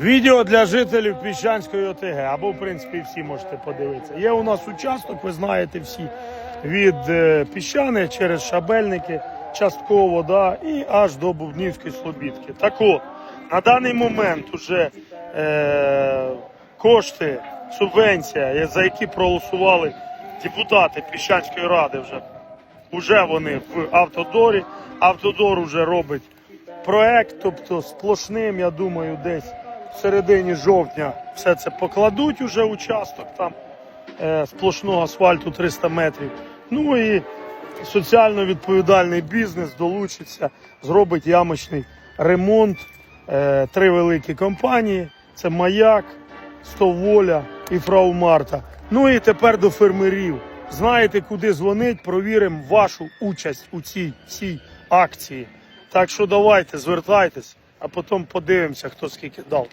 Відео для жителів Піщанської ОТГ, або в принципі всі можете подивитися. Є у нас участок, ви знаєте всі, від е, Піщани через Шабельники, частково, да, і аж до Бубнівської Слобідки. Так от, на даний момент уже е, кошти, субвенція, за які проголосували депутати Піщанської ради вже Уже вони в автодорі. Автодор вже робить проект, тобто сплошним, я думаю, десь в середині жовтня все це покладуть уже участок там е, сплошного асфальту 300 метрів. Ну і соціально відповідальний бізнес долучиться, зробить ямочний ремонт. Е, три великі компанії: це Маяк, Стоволя і Фрау Марта. Ну і тепер до фермерів. Знаєте, куди дзвонить, провіримо вашу участь у цій всій акції. Так що давайте, звертайтесь, а потім подивимося, хто скільки дав.